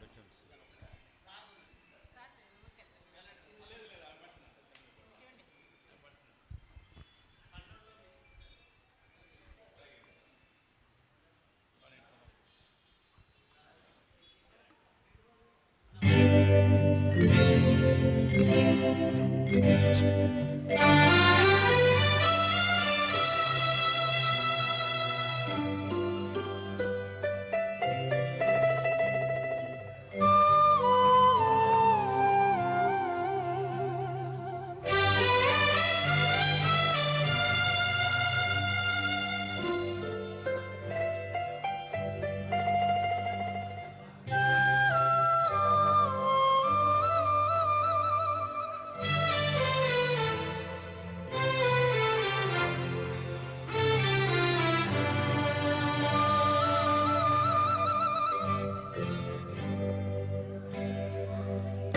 victims.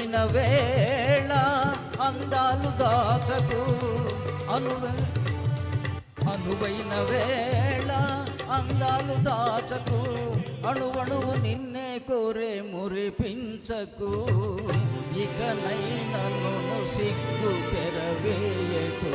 అనువైన వేళ అందాలు దాచకు అనువై అనువైన వేళ అందాలు దాచకు అణువణువు నిన్నే కోరే మురిపించకు. ఇకనైనా నన్ను సిగ్గు తెరవేయకు.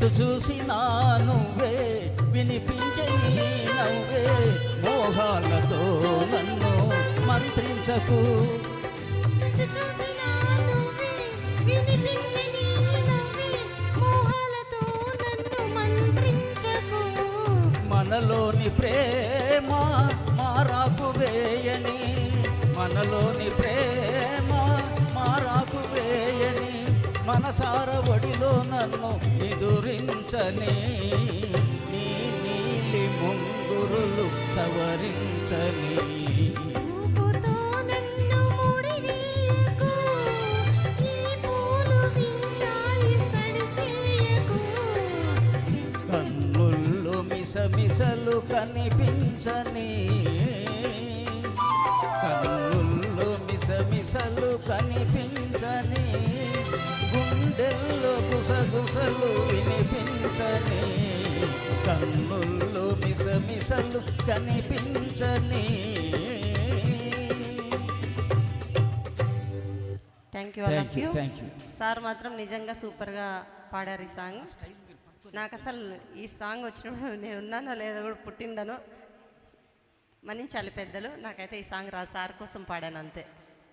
ఎటు చూసినా నువ్వే వినిపించని నవ్వే. మోహాలతో నన్ను మంత్రించకు. ఎటు చూసినా నువ్వే వినిపించి నవ్వే. మోహాలతో నన్ను మంత్రించకు. మనలోని ప్రేమ మారాకు వేయని మనలోని ప్రేమ మనసార ఒడిలో నన్ను ఎదురించని నీ నీలి ముంగురులు సవరించని. కన్నుల్లో మిసమిసలు కనిపించని కన్నుల్లో మిసమిసలు కనిపించని గుండెల్లో గుసగుసలు వినిపించని కన్నుల్లో మిసమిసలు కనిపించని. థ్యాంక్ యూ థ్యాంక్ సార్ మాత్రం నిజంగా సూపర్గా పాడారు ఈ సాంగ్ నాకు అసలు ఈ సాంగ్ వచ్చినప్పుడు నేను ఉన్నానో లేదో కూడా పుట్టిండను మన్నించాలి పెద్దలు. నాకైతే ఈ సాంగ్ రాదు. సార్ కోసం పాడాను అంతే.